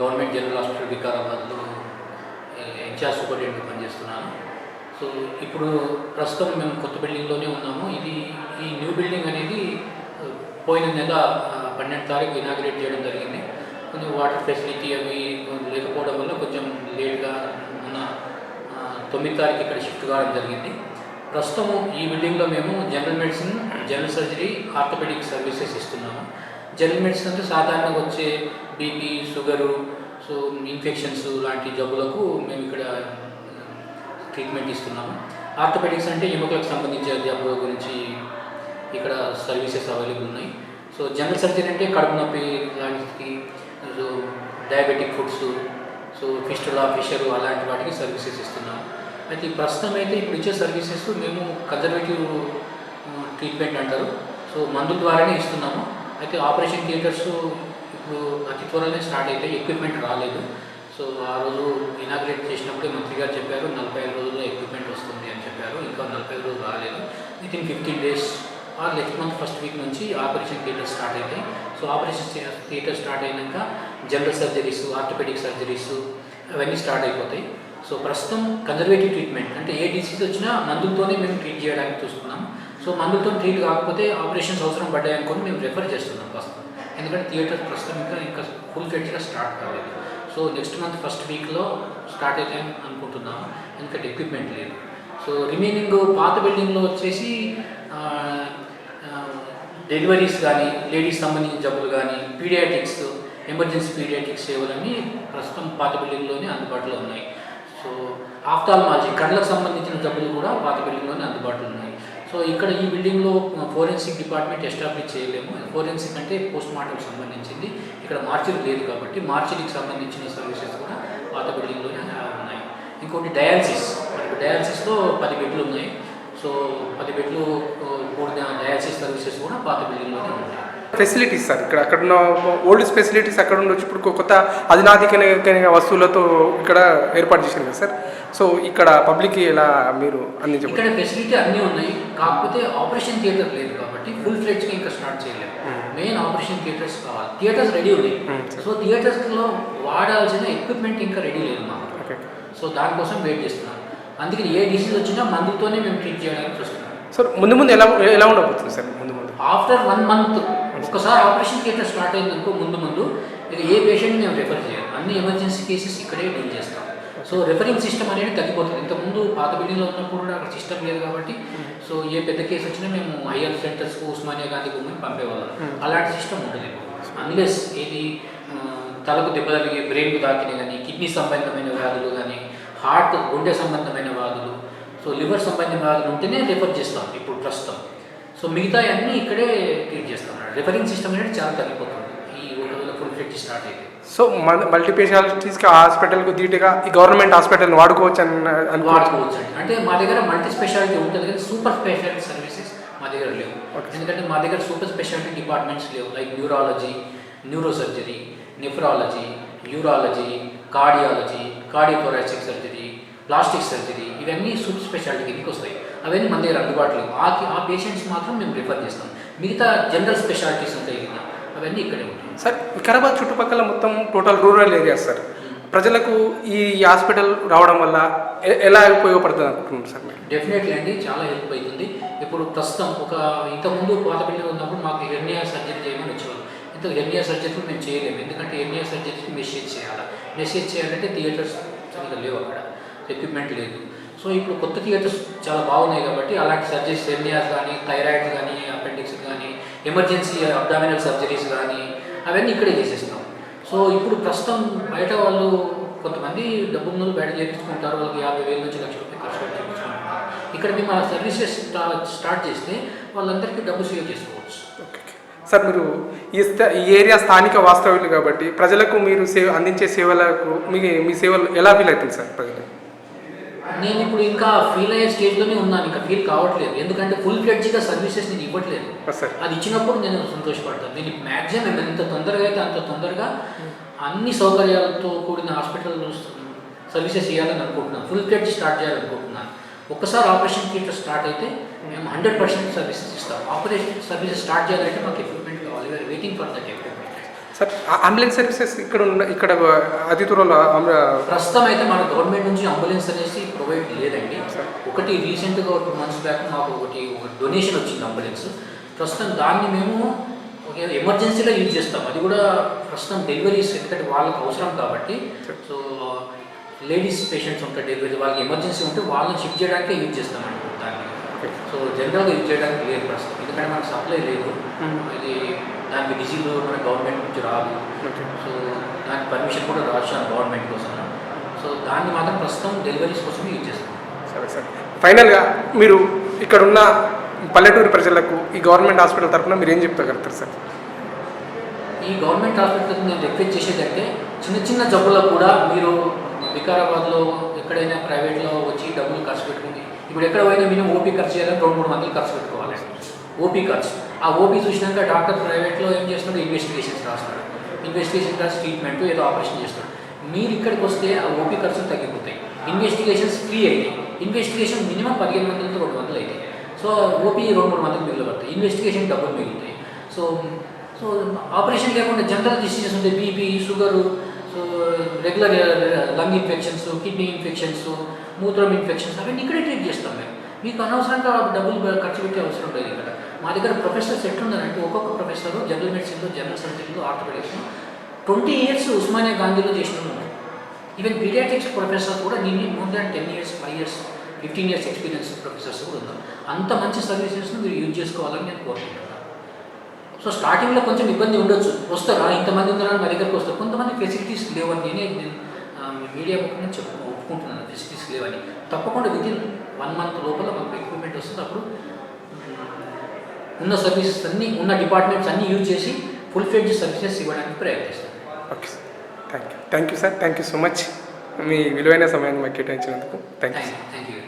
Government general hospital వికారాబాద్లో incharge superintendent పనిచేస్తున్నాను. So ఇప్పుడు ప్రస్తుతం మేము కొత్త బిల్డింగ్లోనే ఉన్నాము. ఇది ఈ న్యూ బిల్డింగ్ అనేది పోయిన నెల పన్నెండు తారీఖు ఇనాగ్రేట్ చేయడం జరిగింది. కొంచెం వాటర్ ఫెసిలిటీ అవి లేకపోవడం వల్ల కొంచెం లేట్గా ఉన్న తొమ్మిది తారీఖు ఇక్కడ షిఫ్ట్ కావడం జరిగింది. ప్రస్తుతం ఈ బిల్డింగ్లో మేము general medicine general surgery orthopaedic services ఇస్తున్నాము. జనరల్ మెడిసిన్ అంటే సాధారణంగా వచ్చే బీపీ షుగరు సో ఇన్ఫెక్షన్స్ లాంటి జబ్బులకు మేము ఇక్కడ um, ట్రీట్మెంట్ ఇస్తున్నాము. ఆర్థోపెటిక్స్ అంటే ఎముకలకు సంబంధించిన జబ్బుల గురించి ఇక్కడ సర్వీసెస్ అవైలబుల్ ఉన్నాయి. సో జనరల్ సర్జరీ అంటే కడుపు నొప్పి లాంటికి so diabetic foods so fistula fissure అలాంటి వాటికి సర్వీసెస్ ఇస్తున్నాము. అయితే ప్రస్తుతం అయితే ఇప్పుడు ఇచ్చే సర్వీసెస్ మేము కన్జర్వేటివ్ ట్రీట్మెంట్ uh, అంటారు. సో మందుల ద్వారానే ఇస్తున్నాము. అయితే ఆపరేషన్ థియేటర్స్ ఇప్పుడు అతి త్వరలోనే స్టార్ట్ అయితే ఎక్విప్మెంట్ రాలేదు. సో ఆ రోజు ఇనాగ్రేట్ చేసినప్పుడే మంత్రి గారు చెప్పారు నలభై ఐదు రోజుల్లో ఎక్విప్మెంట్ వస్తుంది అని చెప్పారు. ఇంకా నలభై ఐదు రోజులు రాలేదు. Within fifteen days or next month first week నుంచి ఆపరేషన్ థియేటర్ స్టార్ట్ అవుతాయి సో ఆపరేషన్ థియేటర్ స్టార్ట్ అయినాక జనరల్ సర్జరీస్ ఆర్థోపెడిక్ సర్జరీస్ అవన్నీ స్టార్ట్ అయిపోతాయి. సో ప్రస్తుతం కన్జర్వేటివ్ ట్రీట్మెంట్ అంటే ఏ డిసీజ్ వచ్చినా మందులతోనే మేము ట్రీట్ చేయడానికి చూస్తున్నాం. సో మందులతో ట్రీట్ కాకపోతే ఆపరేషన్స్ అవసరం పడ్డాయి అనుకొని మేము రెఫర్ చేస్తున్నాం ప్రస్తుతం ఎందుకంటే థియేటర్ ప్రస్తుతం ఇంకా ఇంకా ఫుల్ ఫెడ్గా స్టార్ట్ కాలేదు. సో నెక్స్ట్ మంత్ ఫస్ట్ వీక్లో స్టార్ట్ అవుతాయని అనుకుంటున్నాము ఎందుకంటే ఎక్విప్మెంట్ లేదు. సో రిమైనింగ్ పాత బిల్డింగ్లో వచ్చేసి డెలివరీస్ కానీ లేడీస్ సంబంధించిన జబ్బులు కానీ పీడియాటిక్స్ ఎమర్జెన్సీ పీడియాటిక్స్ సేవలన్నీ ప్రస్తుతం పాత బిల్డింగ్లోనే అందుబాటులో ఉన్నాయి. సో ఆఫ్థాల్మాలజీ కళ్ళకు సంబంధించిన జబ్బులు కూడా పాత బిల్డింగ్లోనే అందుబాటులో ఉన్నాయి. సో ఇక్కడ ఈ బిల్డింగ్లో ఫోరెన్సిక్ డిపార్ట్మెంట్ ఎస్టాబ్లిష్ చేయలేము. ఫోరెన్సిక్ అంటే పోస్ట్ మార్టం సంబంధించింది. ఇక్కడ మార్చిరీ లేదు కాబట్టి మార్చిరీకి సంబంధించిన సర్వీసెస్ కూడా పాత బిల్డింగ్లోనే ఉన్నాయి. ఇంకోటి డయాలసిస్. మనకు డయాలసిస్లో పది బెడ్లు ఉన్నాయి. సో పది బెడ్లు కూడిన డయాలసిస్ సర్వీసెస్ కూడా పాత బిల్డింగ్లోనే ఉన్నాయి ఫెసిలిటీస్ సార్. ఇక్కడ అక్కడ ఉన్న ఓల్డ్ ఫెసిలిటీస్ అక్కడ ఉండొచ్చు ఇప్పుడు కొత్త అధునాధికమైన వస్తువులతో ఇక్కడ ఏర్పాటు చేసింది కదా సార్. సో ఇక్కడ పబ్లిక్ ఎలా మీరు అందించబోతున్నారు ఇక్కడ ఫెసిలిటీ అన్నీ ఉన్నాయి. కాకపోతే ఆపరేషన్ థియేటర్ లేదు కాబట్టి ఫుల్ ఫ్లెడ్జ్గా ఇంకా స్టార్ట్ చేయలేము మెయిన్ ఆపరేషన్ థియేటర్స్ కావాలి. థియేటర్స్ రెడీ ఉన్నాయి. సో థియేటర్స్లో వాడాల్సిన ఎక్విప్మెంట్ ఇంకా రెడీ లేదు మాకు. సో దానికోసం వెయిట్ చేస్తున్నాం. అందుకని ఏ డిసీజ్ వచ్చినా మందులతోనే మేము ట్రీట్ చేయడానికి చూస్తున్నాం సార్ ముందు ముందు ఎలా ఎలా ఉండబోతుంది సార్ ముందు ముందు? ఆఫ్టర్ వన్ మంత్ ఒక్కసారి ఆపరేషన్ థియేటర్ స్టార్ట్ అయిందనుకో ముందు ముందు ఇక ఏ పేషెంట్ మేము రెఫర్ చేయాలి? అన్ని ఎమర్జెన్సీ కేసెస్ ఇక్కడే డీల్ చేస్తాం. సో రిఫరింగ్ సిస్టమ్ అనేది తగ్గిపోతుంది. ఇంతకుముందు పాత బిల్డింగ్లో ఉన్నప్పుడు కూడా అక్కడ సిస్టమ్ లేదు కాబట్టి సో ఏ పెద్ద కేసు వచ్చినా మేము హయ్యర్ సెంటర్స్ ఉస్మానియా గాంధీ భూమిని పంపేవాళ్ళం. అలాంటి సిస్టమ్ ఉంటుంది అన్లెస్ ఇది తలకు దెబ్బ తగిలి బ్రెయిన్కు తాకినాయి కానీ కిడ్నీ సంబంధమైన వ్యాధులు కానీ హార్ట్ గుండె సంబంధమైన వ్యాధులు సో లివర్ సంబంధమైన వ్యాధులు ఉంటేనే రెఫర్ చేస్తాం. ఇప్పుడు ప్రస్తుతం. సో మిగతా అన్నీ ఇక్కడే ట్రీట్ చేస్తాం రెఫరింగ్ సిస్టమ్ అనేది చాలా తగ్గిపోతుంది. ఈ ఒకవేళ ఫుల్ ఫ్లెడ్జ్ స్టార్ట్ అయితే. సో మన మల్టీ స్పెషాలిటీస్కి హాస్పిటల్కు ధీటుగా ఈ గవర్నమెంట్ హాస్పిటల్ని వాడుకోవచ్చు అని వాడుకోవచ్చు అండి అంటే మా దగ్గర మల్టీ స్పెషాలిటీ ఉంటుంది కానీ సూపర్ స్పెషాలిటీ సర్వీసెస్ మా దగ్గర లేవు. ఎందుకంటే మా దగ్గర సూపర్ స్పెషాలిటీ డిపార్ట్మెంట్స్ లేవు. Like neurology neuro surgery nephrology urology cardiology cardiothoracic surgery plastic surgery ఇవన్నీ సూపర్ స్పెషాలిటీ కిందకి వస్తాయి? అవన్నీ మన దగ్గర అందుబాటులో ఆ ఆ పేషెంట్స్ మాత్రం మేము రిఫర్ చేస్తాం. మిగతా జనరల్ స్పెషాలిటీస్ ఉంటాయి కదా అవన్నీ ఇక్కడే ఉంటాయి. సార్ వికారాబాద్ చుట్టుపక్కల మొత్తం టోటల్ రూరల్ ఏరియాస్ సార్. ప్రజలకు ఈ హాస్పిటల్ రావడం వల్ల ఎలా ఉపయోగపడుతుంది అనుకుంటున్నారు సార్ మీరు? డెఫినెట్లీ అండి చాలా హెల్ప్ అవుతుంది. ఇప్పుడు ప్రస్తుతం ఒక ఇంతకుముందు పాత బిల్డింగ్ ఉన్నప్పుడు మాకు హెర్నియా సర్జరీ చేయమని వచ్చేవాళ్ళు. ఇంత హెర్నియా సర్జరీ మేము చేయలేము. ఎందుకంటే హెర్నియా సర్జరీకి మెసేజ్ చేయాలి? మెసేజ్ చేయాలంటే థియేటర్స్ సరిగ్గా లేవు అక్కడ. ఎక్విప్మెంట్ లేదు. సో ఇప్పుడు కొత్త థియేటర్స్ చాలా బాగున్నాయి కాబట్టి అలాంటి సర్జరీస్ హెర్నియాస్ కానీ థైరాయిడ్ కానీ అపెండిక్స్ కానీ ఎమర్జెన్సీ అబ్డామినల్ సర్జరీస్ కానీ అవన్నీ ఇక్కడే చేసేస్తాం. సో ఇప్పుడు ప్రస్తుతం బయట వాళ్ళు కొంతమంది డబ్బు ముందు బయట చేయించుకుంటారు వాళ్ళకి యాభై వేల నుంచి లక్ష రూపాయలు ఖర్చు పెట్టి చేయించుకుంటారు ఇక్కడ మేము ఆ సర్వీసెస్ స్టార్ట్ చేస్తే వాళ్ళందరికీ డబ్బు సేవ్ చేసుకోవచ్చు. ఓకే సార్ మీరు ఈ ఈ ఏరియా స్థానిక వాస్తవ్యులు కాబట్టి ప్రజలకు మీరు సేవ అందించే సేవలకు మీ మీ సేవలు ఎలా ఫీల్ అవుతుంది సార్ ప్రజలు నేను ఇప్పుడు ఇంకా ఫీల్ అయ్యే స్టేజ్లోనే ఉన్నాను ఇంకా ఫీల్ కావట్లేదు. ఎందుకంటే ఫుల్ ఫ్లెడ్జ్గా సర్వీసెస్ నేను ఇవ్వట్లేదు. అది ఇచ్చినప్పుడు నేను సంతోషపడతాను. నేను మ్యాక్సిమం ఎంత తొందరగా అయితే అంత తొందరగా అన్ని సౌకర్యాలతో కూడిన హాస్పిటల్ సర్వీసెస్ ఇవ్వాలని అనుకుంటున్నాను. ఫుల్ ఫ్లెడ్జ్ స్టార్ట్ చేయాలనుకుంటున్నాను. ఒక్కసారి ఆపరేషన్ థియేటర్ స్టార్ట్ అయితే మేము హండ్రెడ్ పర్సెంట్ సర్వీసెస్ ఇస్తాం. ఆపరేషన్ సర్వీసెస్ స్టార్ట్ చేయాలంటే మాకు ఎక్విప్మెంట్ కావాలి. We're waiting for that equipment sir ambulance services ఇక్కడ ఉన్న ఇక్కడ అతి త్వరలో అమ- ప్రస్తుతం అయితే మన గవర్నమెంట్ నుంచి అంబులెన్స్ అనేసి ప్రొవైడ్ లేదండి. ఒకటి రీసెంట్గా టూ మంత్స్ బ్యాక్ మాకు ఒకటి డొనేషన్ వచ్చింది అంబులెన్స్ ప్రస్తుతం దాన్ని మేము ఒక ఎమర్జెన్సీలో యూజ్ చేస్తాం. అది కూడా ప్రస్తుతం డెలివరీస్ ఎందుకంటే వాళ్ళకి అవసరం కాబట్టి. సో లేడీస్ పేషెంట్స్ ఉంటారు డెలివరీ వాళ్ళకి ఎమర్జెన్సీ ఉంటే వాళ్ళని షిఫ్ట్ చేయడానికే యూజ్ చేస్తామండి దాన్ని. సో జనరల్గా యూజ్ చేయడానికి లేదు ప్రస్తుతం. ఎందుకంటే మనకు సప్లై లేదు. ఇది దానికి డిజీజ్ మన గవర్నమెంట్ నుంచి రాదు. ఓకే. సో దానికి పర్మిషన్ కూడా రాశాను గవర్నమెంట్ కోసం. సో దాన్ని మాత్రం ప్రస్తుతం డెలివరీస్ కోసం యూజ్ చేస్తాం సరే సార్. ఫైనల్గా మీరు ఇక్కడ ఉన్న పల్లెటూరు ప్రజలకు ఈ గవర్నమెంట్ హాస్పిటల్ తరఫున మీరు ఏం చెప్తగలుగుతారు సార్? ఈ గవర్నమెంట్ హాస్పిటల్కి నేను రిక్వెస్ట్ చేసేది అంటే చిన్న చిన్న జబ్బులకు కూడా మీరు వికారాబాద్లో ఎక్కడైనా ప్రైవేట్లో వచ్చి డబ్బులు ఖర్చు పెట్టుకుంది ఇప్పుడు ఎక్కడ పోయినా మినిమం ఓపీ ఖర్చు చేయాలని రెండు మూడు వందలు ఖర్చు పెట్టుకోవాలి. ఓపీ ఖర్చు. ఆ ఓపీ చూసినాక డాక్టర్ ప్రైవేట్లో ఏం చేస్తున్నాడు ఇన్వెస్టిగేషన్స్ రాస్తాడు. ఇన్వెస్టిగేషన్ రాసి ట్రీట్మెంట్ ఏదో ఆపరేషన్ చేస్తాడు. మీరు ఇక్కడికి వస్తే ఆ ఓపీ ఖర్చులు తగ్గిపోతాయి. ఇన్వెస్టిగేషన్స్ ఫ్రీ అవుతాయి ఇన్వెస్టిగేషన్ మినిమం పదిహేను వందలతో రెండు వందలు అవుతాయి సో ఓపీ రెండు మూడు వందలు మిగిలిపోతాయి ఇన్వెస్టిగేషన్ డబ్బులు మిగులుతాయి. సో సో ఆపరేషన్ లేకుండా జనరల్ డిసీజెస్ ఉంటాయి BP sugar so regular lung infections kidney infections మూత్రం ఇన్ఫెక్షన్స్ అవన్నీ ఇక్కడే ట్రీట్ చేస్తాం మేము మీకు అనవసరంగా డబ్బులు ఖర్చు పెట్టే అవసరం లేదు ఇక్కడ మా దగ్గర ప్రొఫెసర్స్ ఎట్లుందంటే ఒక్కొక్క ప్రొఫెసర్ జనరల్ మెడిసిన్లో జనరల్ సర్జరీలో ఆర్థోపెడిక్స్లో ట్వంటీ ఇయర్స్ ఉస్మానియా గాంధీలో చేసిన ఉన్నారు ఈవెన్ పీడియాటిక్స్ ప్రొఫెసర్ కూడా నేను more than ten years five years fifteen years experience professors కూడా ఉన్నారు అంత మంచి సర్వీసెస్ను మీరు యూజ్ చేసుకోవాలని నేను కోరుకుంటున్నాను సో స్టార్టింగ్లో కొంచెం ఇబ్బంది ఉండొచ్చు. వస్తారా? ఇంతమంది ఉన్నారని మా దగ్గరకు వస్తారు. కొంతమంది ఫెసిలిటీస్ లేవని నేనే నేను మీడియా ముఖంగా చెప్పు ఒప్పుకుంటున్నాను. ఫెసిలిటీస్ లేవని. తప్పకుండా విత్ ఇన్ వన్ మంత్ లోపల మాకు ఎక్విప్మెంట్ వస్తుంది. అప్పుడు ఉన్న సర్వీసెస్ అన్నీ ఉన్న డిపార్ట్మెంట్స్ అన్నీ యూజ్ చేసి ఫుల్ ఫెడ్జ్ సర్వీసెస్ ఇవ్వడానికి ప్రయత్నిస్తాను. Okay sir thank you thank you sir thank you so much మీ విలువైన సమయాన్ని మాకు కేటాయించినందుకు. Thank you thank you